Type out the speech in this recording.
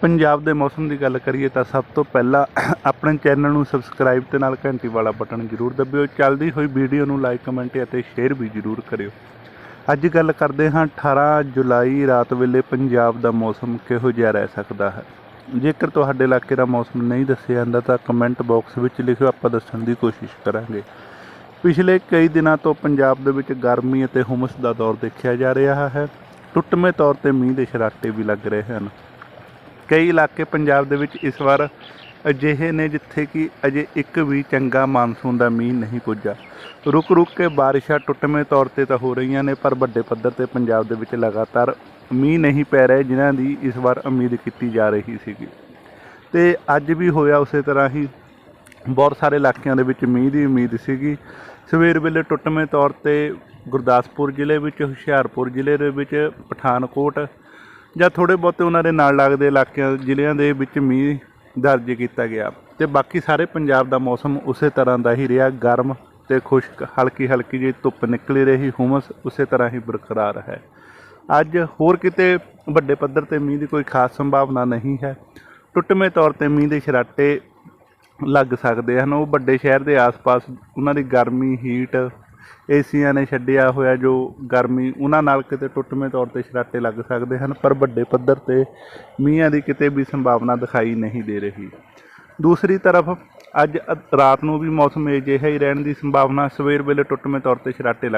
ਪੰਜਾਬ ਦੇ ਮੌਸਮ ਦੀ ਗੱਲ ਕਰੀਏ ਤਾਂ ਸਭ ਤੋਂ ਪਹਿਲਾਂ ਆਪਣੇ ਚੈਨਲ ਨੂੰ ਸਬਸਕ੍ਰਾਈਬ ਤੇ ਨਾਲ ਘੰਟੀ ਵਾਲਾ ਬਟਨ ਜ਼ਰੂਰ ਦਬਿਓ। ਚੱਲਦੀ ਹੋਈ ਵੀਡੀਓ ਨੂੰ ਲਾਈਕ, ਕਮੈਂਟ ਅਤੇ ਸ਼ੇਅਰ ਵੀ ਜ਼ਰੂਰ ਕਰਿਓ। ਅੱਜ ਗੱਲ ਕਰਦੇ ਹਾਂ 18 ਜੁਲਾਈ ਰਾਤ ਵੇਲੇ ਪੰਜਾਬ ਦਾ ਮੌਸਮ ਕਿਹੋ ਜਿਹਾ ਰਹਿ ਸਕਦਾ ਹੈ। ਜੇਕਰ ਤੁਹਾਡੇ ਇਲਾਕੇ ਦਾ ਮੌਸਮ ਨਹੀਂ ਦੱਸਿਆ ਜਾਂਦਾ ਤਾਂ ਕਮੈਂਟ ਬਾਕਸ ਵਿੱਚ ਲਿਖਿਓ, ਆਪਾਂ ਦੱਸਣ ਦੀ ਕੋਸ਼ਿਸ਼ ਕਰਾਂਗੇ। ਪਿਛਲੇ ਕਈ ਦਿਨਾਂ ਤੋਂ ਪੰਜਾਬ ਦੇ ਵਿੱਚ ਗਰਮੀ ਅਤੇ ਹੁਮਸ ਦਾ ਦੌਰ ਦੇਖਿਆ ਜਾ ਰਿਹਾ ਹੈ। ਟੁੱਟਵੇਂ ਤੌਰ ਤੇ ਮੀਂਹ ਦੇ ਛਰਾਟੇ ਵੀ ਲੱਗ ਰਹੇ ਹਨ। ਕਈ ਇਲਾਕੇ ਪੰਜਾਬ ਦੇ ਵਿੱਚ ਇਸ ਵਾਰ ਅਜਿਹੇ ਨੇ ਜਿੱਥੇ ਕਿ ਅਜੇ ਇੱਕ ਵੀ ਚੰਗਾ ਮਾਨਸੂਨ ਦਾ ਮੀਂਹ ਨਹੀਂ ਪੁੱਜਾ। ਰੁਕ ਰੁਕ ਕੇ ਬਾਰਿਸ਼ਾਂ ਟੁੱਟਵੇਂ ਤੌਰ ਤੇ ਤਾਂ ਹੋ ਰਹੀਆਂ ਨੇ, ਪਰ ਵੱਡੇ ਪੱਧਰ ਤੇ ਪੰਜਾਬ ਦੇ ਵਿੱਚ ਲਗਾਤਾਰ ਮੀਂਹ ਨਹੀਂ ਪੈ ਰਹੇ, ਜਿਨ੍ਹਾਂ ਦੀ ਇਸ ਵਾਰ ਉਮੀਦ ਕੀਤੀ ਜਾ ਰਹੀ ਸੀਗੀ। ਤੇ ਅੱਜ ਵੀ ਹੋਇਆ ਉਸੇ ਤਰ੍ਹਾਂ ਹੀ, ਬਹੁਤ ਸਾਰੇ ਇਲਾਕਿਆਂ ਦੇ ਵਿੱਚ ਮੀਂਹ ਦੀ ਉਮੀਦ ਸੀਗੀ। ਸਵੇਰ ਵੇਲੇ ਟੁੱਟਵੇਂ ਤੌਰ ਤੇ ਗੁਰਦਾਸਪੁਰ ਜ਼ਿਲ੍ਹੇ ਵਿੱਚ, ਹੁਸ਼ਿਆਰਪੁਰ ਜ਼ਿਲ੍ਹੇ ਦੇ ਵਿੱਚ, ਪਠਾਨਕੋਟ ਜਾਂ ਥੋੜੇ ਬਹੁਤੇ ਉਹਨਾਂ ਦੇ ਨਾਲ ਲੱਗਦੇ ਇਲਾਕਿਆਂ, ਜ਼ਿਲ੍ਹਿਆਂ ਦੇ ਵਿੱਚ ਮੀਂਹ ਦਰਜ ਕੀਤਾ ਗਿਆ। ਤੇ ਬਾਕੀ ਸਾਰੇ ਪੰਜਾਬ ਦਾ ਮੌਸਮ ਉਸੇ ਤਰ੍ਹਾਂ ਦਾ ਹੀ ਰਿਹਾ। ਗਰਮ ਤੇ ਖੁਸ਼ਕ ਹਲਕੀ ਹਲਕੀ ਜਿਹੀ ਧੁੱਪ ਨਿਕਲੀ ਰਹੀ, ਹੁਮਸ ਉਸੇ ਤਰ੍ਹਾਂ ਹੀ ਬਰਕਰਾਰ ਹੈ। ਅੱਜ ਹੋਰ ਕਿਤੇ ਵੱਡੇ ਪੱਧਰ ਤੇ ਮੀਂਹ ਦੀ ਕੋਈ ਖਾਸ ਸੰਭਾਵਨਾ ਨਹੀਂ ਹੈ। ਟੁੱਟਵੇਂ ਤੌਰ ਤੇ ਮੀਂਹ ਦੇ ਛਰਾਟੇ ਲੱਗ ਸਕਦੇ ਹਨ। ਉਹ ਵੱਡੇ ਸ਼ਹਿਰ ਦੇ ਆਸ-ਪਾਸ, ਉਹਨਾਂ ਦੀ ਗਰਮੀ ਹੀਟ ਏਸੀਆਂ ਨੇ ਛੱਡਿਆ ਹੋਇਆ ਜੋ ਗਰਮੀ ਉਹਨਾਂ ਨਾਲ ਕਿਤੇ ਟੁੱਟਵੇਂ ਤੌਰ ਤੇ ਸਰਾਟੇ ਲੱਗ ਸਕਦੇ ਹਨ, ਪਰ ਵੱਡੇ ਪੱਧਰ ਤੇ ਮੀਂਹਾਂ ਦੀ ਕਿਤੇ ਵੀ ਸੰਭਾਵਨਾ ਦਿਖਾਈ ਨਹੀਂ ਦੇ ਰਹੀ। ਦੂਸਰੀ ਤਰਫ, ਅੱਜ ਰਾਤ ਨੂੰ ਵੀ ਮੌਸਮ ਅਜਿਹਾ ਹੀ ਰਹਿਣ ਦੀ ਸੰਭਾਵਨਾ ਸਵੇਰ ਵੇਲੇ ਟੁੱਟਵੇਂ ਤੌਰ ਤੇ ਸ਼ਰਾਟੇ ਲੱਗ